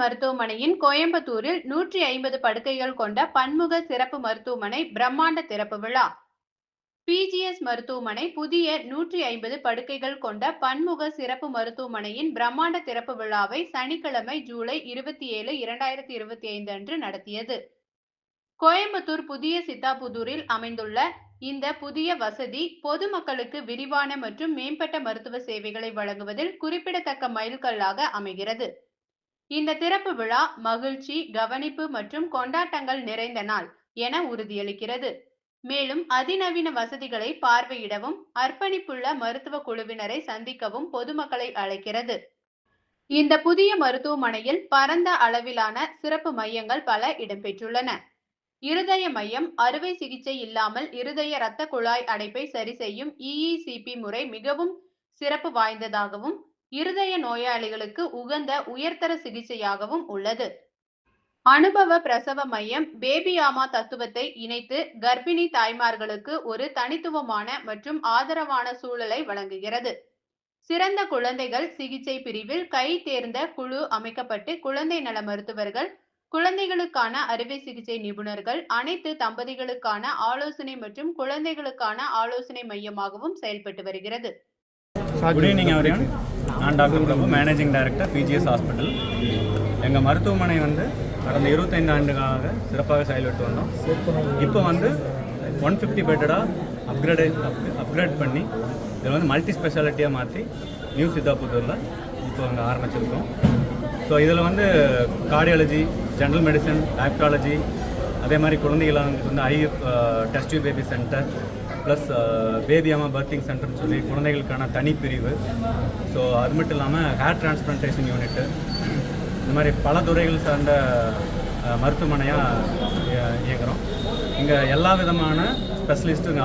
மருத்துவமனையின் கோயம்புத்தூரில் நூற்றி ஐம்பது படுக்கைகள் கொண்ட பன்முக சிறப்பு மருத்துவமனை பிரம்மாண்ட திறப்பு விழா. பிஜிஎஸ் மருத்துவமனை புதிய நூற்றி ஐம்பது படுக்கைகள் கொண்ட பன்முக சிறப்பு மருத்துவமனையின் பிரம்மாண்ட திறப்பு விழாவை சனிக்கிழமை ஜூலை இருபத்தி ஏழு இரண்டாயிரத்தி இருபத்தி ஐந்து அன்று நடத்தியது. கோயம்புத்தூர் புதிய சித்தாபுதூரில் அமைந்துள்ள இந்த புதிய வசதி பொதுமக்களுக்கு விரிவான மற்றும் மேம்பட்ட மருத்துவ சேவைகளை வழங்குவதில் குறிப்பிடத்தக்க மைல்கல்லாக அமைகிறது. இந்த திறப்பு விழா மகிழ்ச்சி கவனிப்பு மற்றும் கொண்டாட்டங்கள் நிறைந்த நாள் என உறுதியளிக்கிறது. மேலும் அதிநவீன வசதிகளை பார்வையிடவும் அர்ப்பணிப்புள்ள மருத்துவ குழுவினரை சந்திக்கவும் பொதுமக்களை அழைக்கிறது. இந்த புதிய மருத்துவமனையில் பரந்த அளவிலான சிறப்பு மையங்கள் பல இடம்பெற்றுள்ளன. இருதய மையம் அறுவை சிகிச்சை இல்லாமல் இருதய இரத்த குழாய் அடைப்பை சரி செய்யும் இஇசிபி முறை மிகவும் சிறப்பு வாய்ந்ததாகவும் இருதய நோயாளிகளுக்கு உகந்த உயர்தர சிகிச்சையாகவும் உள்ளது. அனுபவ பிரசவ மையம் பேபியாமா தத்துவத்தை இணைத்து கர்ப்பிணி தாய்மார்களுக்கு ஒரு தனித்துவமான மற்றும் ஆதரவான சூழலை வழங்குகிறது. சிறந்த குழந்தைகள் சிகிச்சை பிரிவில் கை தேர்ந்த குழு அமைக்கப்பட்டு குழந்தை நல மருத்துவர்கள் குழந்தைகளுக்கான அறுவை சிகிச்சை நிபுணர்கள் அனைத்து தம்பதிகளுக்கான ஆலோசனை மற்றும் குழந்தைகளுக்கான ஆலோசனை மையமாகவும் செயல்பட்டு வருகிறது. குட் ஈவினிங் அவரியன் நான் doctor Prabhu managing director BGS hospital எங்கள் மருத்துவமனை வந்து கடந்த இருபத்தைந்து ஆண்டுகளாக சிறப்பாக செயல்பட்டு வந்தோம். இப்போ வந்து ஒன் ஃபிஃப்டி பெட்டடாக அப்கிரேட் அப்கிரேட் பண்ணி இதில் வந்து மல்டி ஸ்பெஷாலிட்டியாக மாற்றி நியூ சித்தாபுத்தூரில் இப்போ அங்கே ஆரம்பிச்சிருக்கோம். ஸோ இதில் வந்து கார்டியாலஜி ஜென்ரல் மெடிசன் டைப்டாலஜி அதே மாதிரி குழந்தைகளுக்கு வந்து I test baby centre plus baby அம்மா பர்த்திங் சென்டர்னு சொல்லி குழந்தைகளுக்கான தனி பிரிவு ஸோ அது மட்டும் இல்லாமல் ஹேர் டிரான்ஸ்பிளான்டேஷன் யூனிட்டு இந்த மாதிரி பல துறைகள் சார்ந்த uh, மருத்துவமனையாக இயங்குகிறோம் இங்கே எல்லா விதமான ஸ்பெஷலிஸ்ட்டும்